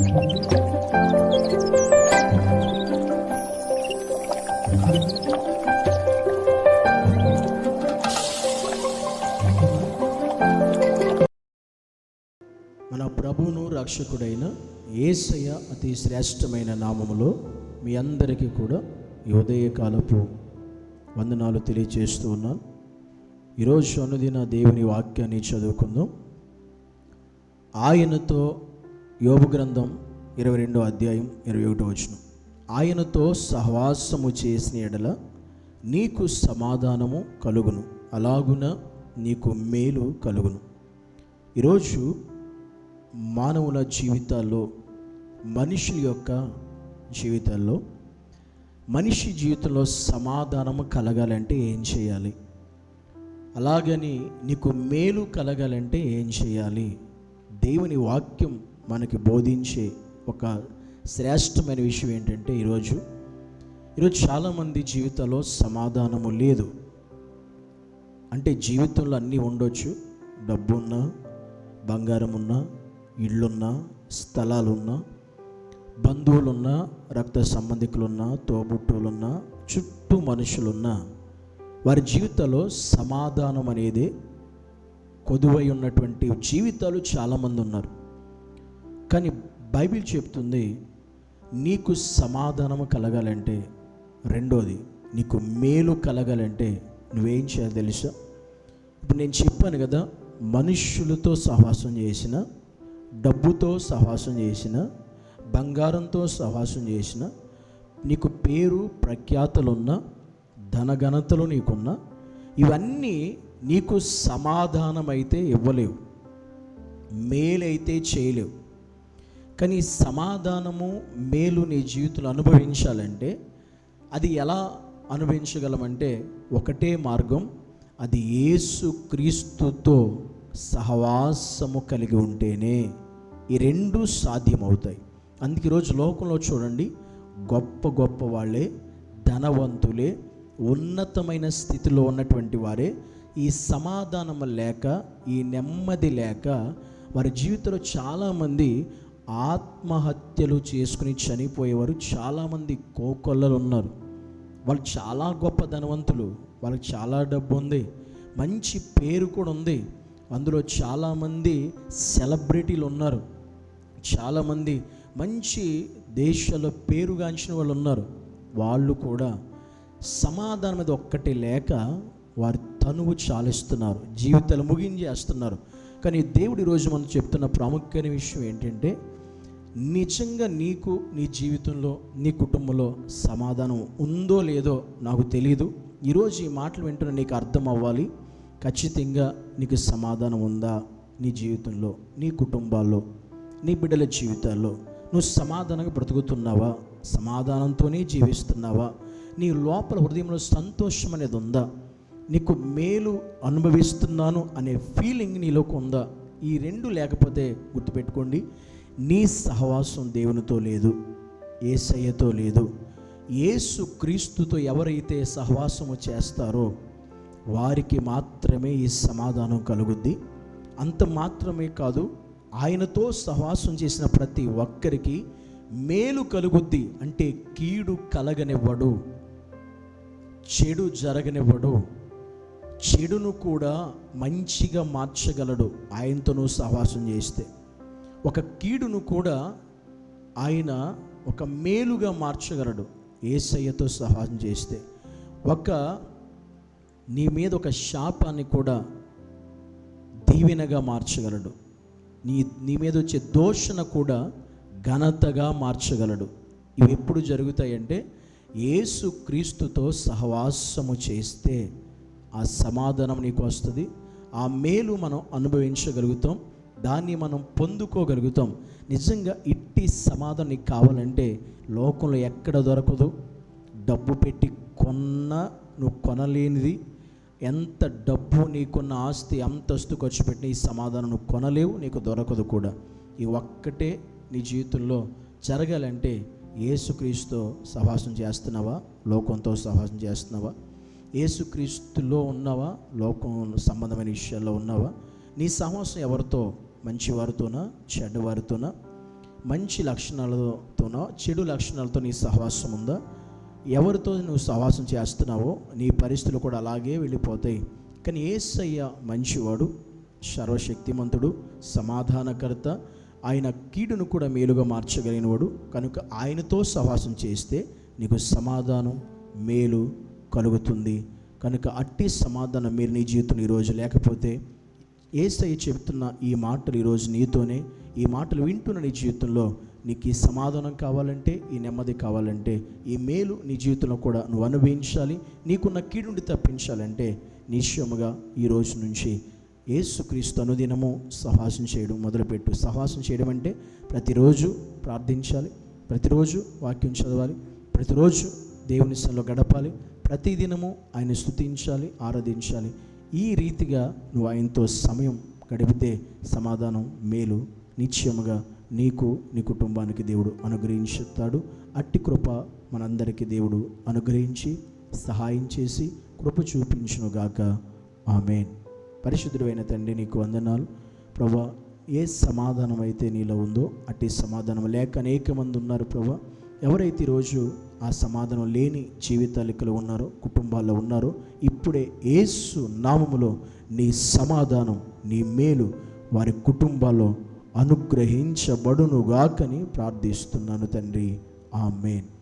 మన ప్రభువును రక్షకుడైన యేసయ్య అతి శ్రేష్టమైన నామములో మీ అందరికీ కూడా ఈ ఉదయకాలపు వందనాలు తెలియజేస్తూ ఉన్నాను. ఈరోజు అనుదిన దేవుని వాక్యాన్ని చదువుకుందాం. ఆయనతో యోబు గ్రంథం ఇరవై రెండో అధ్యాయం ఇరవై ఒకటో వచనం. ఆయనతో సహవాసము చేసిన ఎడల నీకు సమాధానము కలుగును. అలాగున నీకు మేలు కలుగును. ఈరోజు మానవుల జీవితాల్లో మనుషుల యొక్క జీవితాల్లో మనిషి జీవితంలో సమాధానము కలగాలంటే ఏం చేయాలి? అలాగని నీకు మేలు కలగాలంటే ఏం చేయాలి? దేవుని వాక్యం మనకి బోధించే ఒక శ్రేష్టమైన విషయం ఏంటంటే ఈరోజు ఈరోజు చాలామంది జీవితంలో సమాధానము లేదు. అంటే జీవితంలో అన్నీ ఉండొచ్చు. డబ్బున్నా బంగారం ఉన్నా ఇళ్ళున్నా స్థలాలున్నా బంధువులున్నా రక్త సంబంధికులున్నా తోబుట్టువులున్నా చుట్టూ మనుషులున్నా వారి జీవితంలో సమాధానం అనేది కొదువై ఉన్నటువంటి జీవితాలు చాలామంది ఉన్నారు. కానీ బైబిల్ చెప్తుంది నీకు సమాధానము కలగాలంటే రెండోది నీకు మేలు కలగాలంటే నువ్వేం చేయాలి తెలుసా? ఇప్పుడు నేను చెప్పాను కదా మనుష్యులతో సహవాసం చేసిన డబ్బుతో సహవాసం చేసిన బంగారంతో సహవాసం చేసిన నీకు పేరు ప్రఖ్యాతలున్న ధనఘనతలు నీకున్న ఇవన్నీ నీకు సమాధానమైతే ఇవ్వలేవు మేలైతే చేయలేవు. కానీ సమాధానము మేలు నీ జీవితంలో అనుభవించాలంటే అది ఎలా అనుభవించగలమంటే ఒకటే మార్గం అది యేసు క్రీస్తుతో సహవాసము కలిగి ఉంటేనే ఈ రెండు సాధ్యమవుతాయి. అందుకే ఈరోజు లోకంలో చూడండి గొప్ప గొప్ప వాళ్ళే ధనవంతులే ఉన్నతమైన స్థితిలో ఉన్నటువంటి వారే. ఈ సమాధానం లేక ఈ నెమ్మది లేక వారి జీవితంలో చాలామంది ఆత్మహత్యలు చేసుకుని చనిపోయేవారు చాలామంది కోకొల్లలు ఉన్నారు వాళ్ళు చాలా గొప్ప ధనవంతులు వాళ్ళకి చాలా డబ్బు ఉంది మంచి పేరు కూడా ఉంది. అందులో చాలామంది సెలబ్రిటీలు ఉన్నారు. చాలామంది మంచి దేశాల్లో పేరుగాంచిన వాళ్ళు ఉన్నారు. వాళ్ళు కూడా సమాధానం మీద ఒక్కటి లేక వారి తనువు చాలిస్తున్నారు. జీవితాలు ముగించేస్తున్నారు. కానీ దేవుడి రోజు మనం చెప్తున్న ప్రాముఖ్యమైన విషయం ఏంటంటే నిజంగా నీకు నీ జీవితంలో నీ కుటుంబంలో సమాధానం ఉందో లేదో నాకు తెలియదు ఈరోజు ఈ మాటలు వింటున్న నీకు అర్థం అవ్వాలి. ఖచ్చితంగా నీకు సమాధానం ఉందా నీ జీవితంలో నీ కుటుంబాల్లో నీ బిడ్డల జీవితాల్లో? నువ్వు సమాధానంగా బ్రతుకుతున్నావా? సమాధానంతోనే జీవిస్తున్నావా? నీ లోపల హృదయంలో సంతోషం అనేది ఉందా? నీకు మేలు అనుభవిస్తున్నాను అనే ఫీలింగ్ నీలోకి ఉందా? ఈ రెండు లేకపోతే గుర్తుపెట్టుకోండి. నీ సహవాసం దేవునితో లేదు ఏసయ్యతో లేదు. ఏసు క్రీస్తుతో ఎవరైతే సహవాసము చేస్తారో వారికి మాత్రమే ఈ సమాధానం కలుగుద్ది. అంత మాత్రమే కాదు ఆయనతో సహవాసం చేసిన ప్రతి ఒక్కరికి మేలు కలుగుద్ది. అంటే కీడు కలగనివ్వడు చెడు జరగనివ్వడు చెడును కూడా మంచిగా మార్చగలడు ఆయనతో నువ్వు సహవాసం చేస్తే. ఒక కీడును కూడా ఆయన ఒక మేలుగా మార్చగలడు ఏసయ్యతో సహాయం చేస్తే. ఒక నీ మీద ఒక శాపాన్ని కూడా దీవెనగా మార్చగలడు. నీ నీ మీద వచ్చే దోషణ కూడా ఘనతగా మార్చగలడు. ఇవి ఎప్పుడు జరుగుతాయంటే ఏసు క్రీస్తుతో సహవాసము చేస్తే ఆ సమాధానం నీకు వస్తుంది. ఆ మేలు మనం అనుభవించగలుగుతాం. దాన్ని మనం పొందుకోగలుగుతాం. నిజంగా ఇట్టి సమాధానం నీకు కావాలంటే లోకంలో ఎక్కడ దొరకదు. డబ్బు పెట్టి కొన్న నువ్వు కొనలేనిది. ఎంత డబ్బు నీకున్న ఆస్తి అంతస్తు ఖర్చు పెట్టిన ఈ సమాధానం నువ్వు కొనలేవు నీకు దొరకదు కూడా. ఈ ఒక్కటే నీ జీవితంలో జరగాలంటే ఏసుక్రీస్తుతో సహవాసం చేస్తున్నావా? లోకంతో సహవాసం చేస్తున్నావా? ఏసుక్రీస్తులో ఉన్నావా? లోకం సంబంధమైన విషయాల్లో ఉన్నావా? నీ సహవాసం ఎవరితో? మంచివారితోనా చెడ్డవారితోనా మంచి లక్షణాలతోనో చెడు లక్షణాలతో నీ సహవాసం ఉందా? ఎవరితో నువ్వు సహవాసం చేస్తున్నావో నీ పరిస్థితులు కూడా అలాగే వెళ్ళిపోతాయి. కానీ ఏసయ్య మంచివాడు సర్వశక్తిమంతుడు సమాధానకర్త ఆయన కీడును కూడా మేలుగా మార్చగలిగినవాడు. కనుక ఆయనతో సహవాసం చేస్తే నీకు సమాధానం మేలు కలుగుతుంది. కనుక అట్టి సమాధానం మీరు నీ జీవితం ఈరోజు లేకపోతే ఏసై చెబుతున్న ఈ మాటలు ఈరోజు నీతోనే ఈ మాటలు వింటున్న నీ జీవితంలో నీకు ఈ సమాధానం కావాలంటే ఈ నెమ్మది కావాలంటే ఈ మేలు నీ జీవితంలో కూడా నువ్వు అనుభవించాలి నీకున్న కీడుండి తప్పించాలంటే నిశ్చయముగా ఈ రోజు నుంచి ఏసుక్రీస్తు అనుదినము సహాసం చేయడం మొదలుపెట్టు. సహాసం చేయడం అంటే ప్రతిరోజు ప్రార్థించాలి ప్రతిరోజు వాక్యం చదవాలి ప్రతిరోజు దేవుని సన్నిలో గడపాలి ప్రతిదినము ఆయన స్తుతించాలి ఆరాధించాలి. ఈ రీతిగా నువ్వు ఆయనతో సమయం గడిపితే సమాధానం మేలు. నిశ్చయముగా నీకు నీ కుటుంబానికి దేవుడు అనుగ్రహించుతాడు. అట్టి కృప మనందరికీ దేవుడు అనుగ్రహించి సహాయం చేసి కృప చూపించునుగాక. ఆమెన్. పరిశుద్ధుడైన తండ్రి నీకు వందనాలు. ప్రభా ఏ సమాధానం అయితే నీలో ఉందో అట్టి సమాధానం లేక అనేక మంది ఉన్నారు ప్రభా. ఎవరైతే ఈరోజు ఆ సమాధానం లేని జీవితాలు ఉన్నారో కుటుంబాల్లో ఉన్నారో ఇప్పుడే ఏసు నామములో నీ సమాధానం నీ మేలు వారి కుటుంబాల్లో అనుగ్రహించబడునుగాకని ప్రార్థిస్తున్నాను తండ్రి. ఆమెన్.